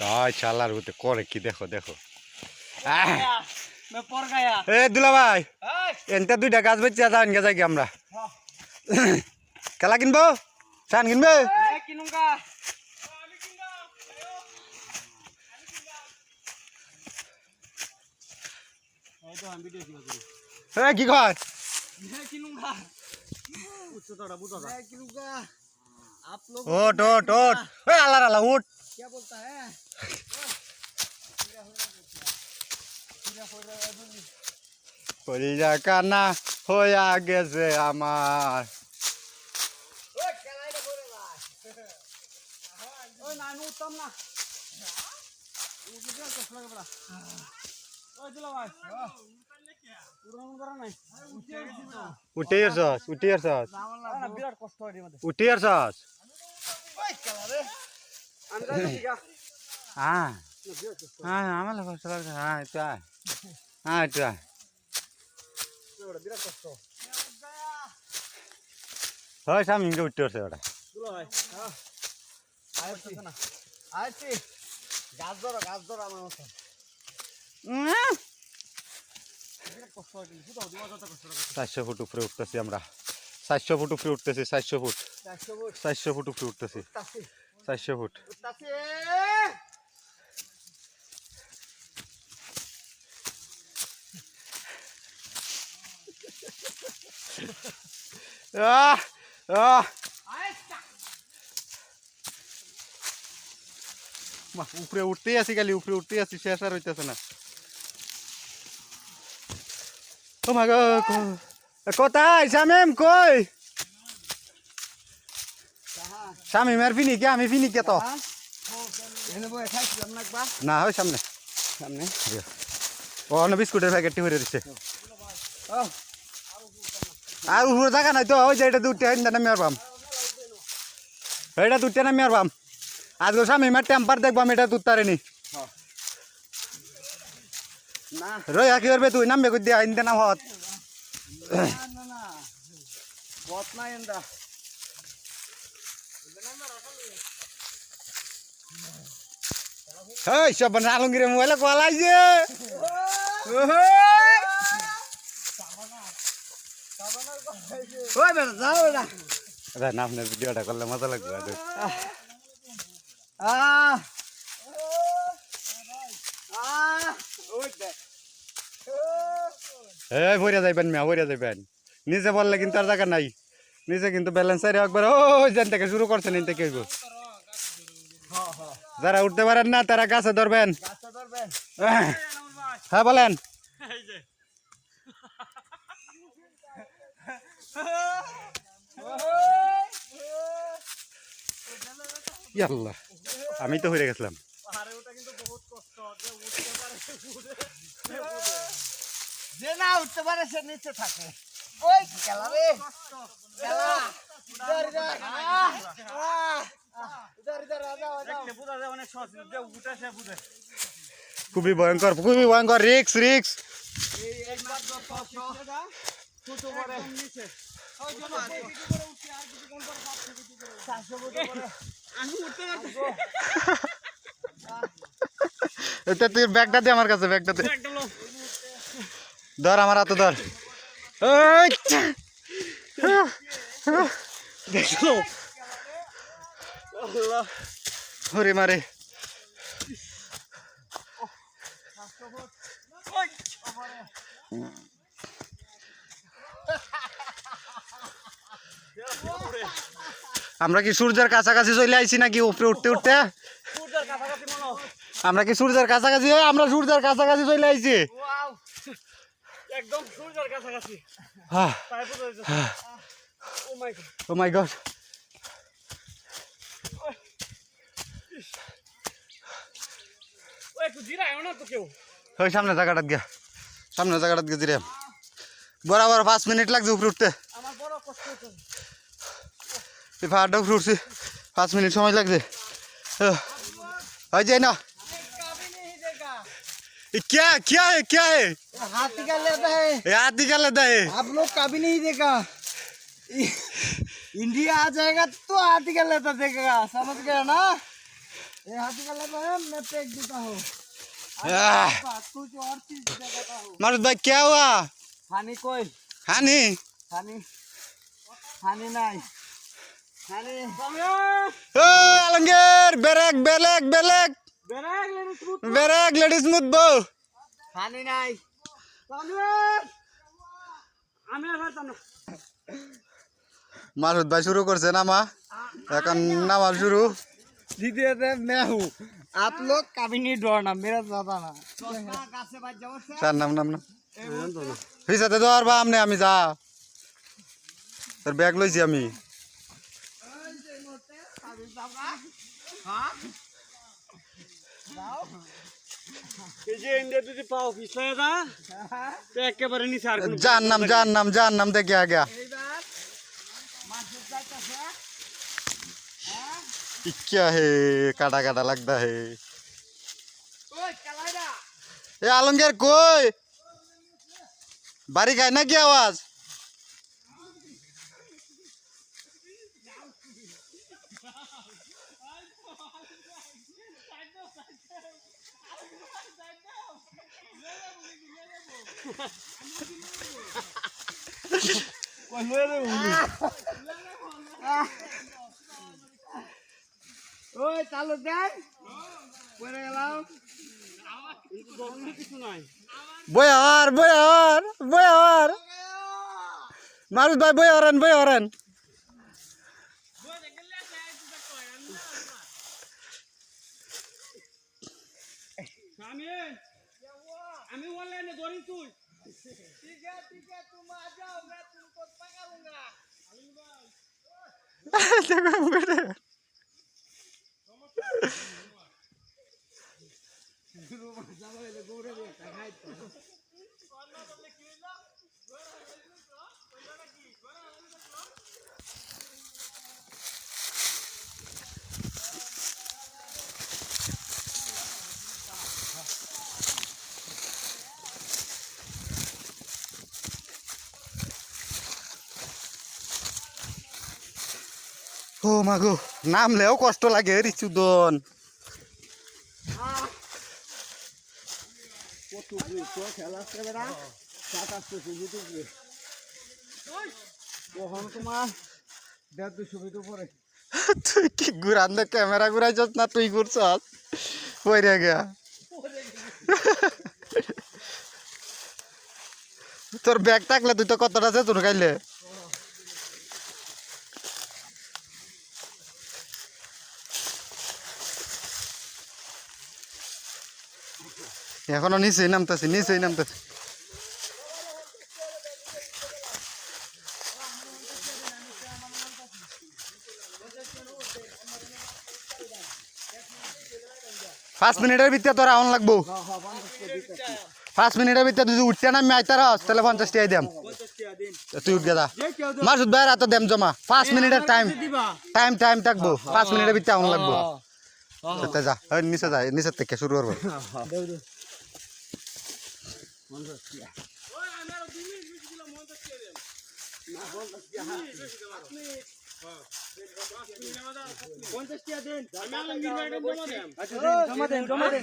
তাই চালার হতে করে কি? দেখো দেখো। এ দুলা ভাই এনটা দুইটা গাছ বেঁচে যা গে যাই আমরা। কেলা কিনবো? চান কিনবে? কি কয় কিনুগা উচ্চতাটা বুঝা কিনুগা ওট ওট ওট ওই আল্লাহ আল্লাহ উঠ কলিজা কানা হইয়া গেছে আমার উঠে উঠে উঠে উঠে হ্যাঁ হ্যাঁ। আমার কষ্ট লাগছে হ্যাঁ একটু আয়। হ্যাঁ একটু আয়। হয় উঠতে ওটা। গাছ ধরো গাছ ধরো আমার মতো। চারশো ফুট উপরে উঠতেছি আমরা। চারশো ফুট উপরে উঠতেছি চারশো ফুট। চারশো ফুট। উপরে উঠতেছি। চারশো ফুট। উপরে উঠতেই আছি খালি উপরে উঠতেই আছি শেষ আর হইতেছে না। ও মা গো ক- কোথায়? শামিম কই? শামিম আর ফিনি কে আমি ফিনি কে তো। না ওই সামনে। সামনে। ও অন্য বিস্কুটের প্যাকেটটি ভরে দিচ্ছে। আর উপরে জায়গা নাই তো ওই যে এটা হিন্দা নামি পারবাম এটা দুধটা নামি পারবাম আজকে স্বামী মার টেম্পার দেখবাম এটা দুধ তারেনি। না রই কি করবে তুই? নামবে কই দিয়া? নাম হত না হেই সব আলঙ্গিরে মোবাইলে কলাইছে ওই বেটা যাও বেটা। না আপনার ভিডিওটা করলে মজা লাগবে আহ। ওই দেখ। এই ভরে যাইবেন মিয়া ভরে যাইবেন। নিজে বললে কিন্তু আর জায়গা নাই। নিজে কিন্তু ব্যালেন্স সাইড একবার ও যেন থেকে শুরু করছেন এন থেকে যারা উঠতে পারেন না, তারা গাছে ধরবেন। হ্যাঁ বলেন। ইয়াল্লাহ, আমি তো হয়ে গেছিলাম পাহাড়ে ওঠা কিন্তু বহুত কষ্ট যে উঠতে পারে সে উঠে, সে উঠে। যে না উঠতে পারে সে নিচে থাকে। ওই খেলা রে? খেলা। খুবই ভয়ঙ্কর খুবই ভয়ঙ্কর। রিক্স রিক্স। এটা তুই ব্যাগটা দে আমার কাছে ব্যাগটা দে। ধর আমার হাতে ধর। দেখছ ওরে মারে আমরা কি সূর্যের কাছাকাছি চলে আইছি নাকি উপরে উঠতে উঠতে। আমরা কি সূর্যের কাছাকাছি আমরা সূর্যের কাছাকাছি চলে আইছি! একদম সূর্যের কাছাকাছি। ও মাই গড ওই সামনে জায়গাটাত গিয়া সামনে জায়গাটাত গিয়ে জিরাম বরাবর পাঁচ মিনিট লাগছে উপরে উঠতে। এই পাহাড়টা উপরে উঠছি পাঁচ মিনিট সময় লাগছে। ওই যাই না। क्या क्या है क्या है? हाथी का लेता है। हाथी का लेता है। आप लोग कभी नहीं देखा। इंडिया आ जाएगा तो हाथी का लेता देखेगा समझ गया ना? ये हाथी का लेता है मैं फेंक देता हूँ। कुछ और चीज़ मारुत भाई क्या हुआ? हानि कोई हानी हानि हानि नहीं। हानि ओ अलंगेर बेरेक बेलेक बेलेक बेरेक लेडीज मुद बो हानि नहीं মাসুদ ভাই শুরু করছে নামা এখন নামা শুরু दीदी मैं हूँ आप लोग कभी नहीं डरना मेरा ज्यादा ना তার নাম নাম নাম হিসাতে তো আর বা আমনে আমি যা তোর ব্যাগ লইছি আমি একেবারে নিচে আর যার নাম যার নাম যার নাম দেখে আগে ये क्या है काटा काटा लगता है ए आलमगीर कोई बारीक है ना क्या आवाज ওই চালু দেন পরে গেলাম বয়ার বয়ার বয়ার মারুদ ভাই বয়ারেন বয়ারেন আমি অনলাইনে ধরি তুই। ঠিক আছে ঠিক আছে তুমি আ যাও না তুমি দেখো তোমার দেড় দুশো ছবি তো পরে তুই কি ঘুরান ক্যামেরা ঘুরাইছস না তুই ঘুরছস? পইরা গিয়া। তোর ব্যাগ থাকলে তুই তো কতটা আছে তোর খাইলে এখনও নিচেই নামতেছি নিচেই নামতেছি। পাঁচ মিনিটের ভিতরে তোর আউন লাগবো। পাঁচ মিনিটের ভিতরে যদি উঠতে নামি আইতার হস তাহলে পঞ্চাশ টাকা দিম। তুই উঠে যা। মাসুদ ভাই রাত দেম জমা। পাঁচ মিনিটের টাইম টাইম টাইম থাকব। পাঁচ মিনিটের ভিতরে আউন লাগবো। তে যা ওই নিচে যা নিচের থেকে শুরু করব। জমা দেন।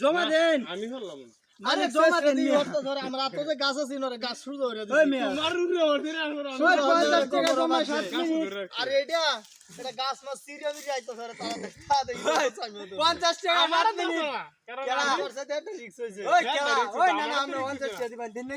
জমা দেন পানি পেয়ার আর তো জমা দেন জমা দেন ধরে আমরা তো যে গাছ আছি নরে গাছ শুরু করে দিই তোমার রুরে ওদের আমরা ওই পঞ্চাশ টাকা জমা সাত মিনিট। আরে এটা এটা গাছ মাছ সিরিয়া মিরি আইতো ধরে তারা দেখা দেই টাকা হইছে ওই ওই না না আমরা টাকা দিবেন দিন না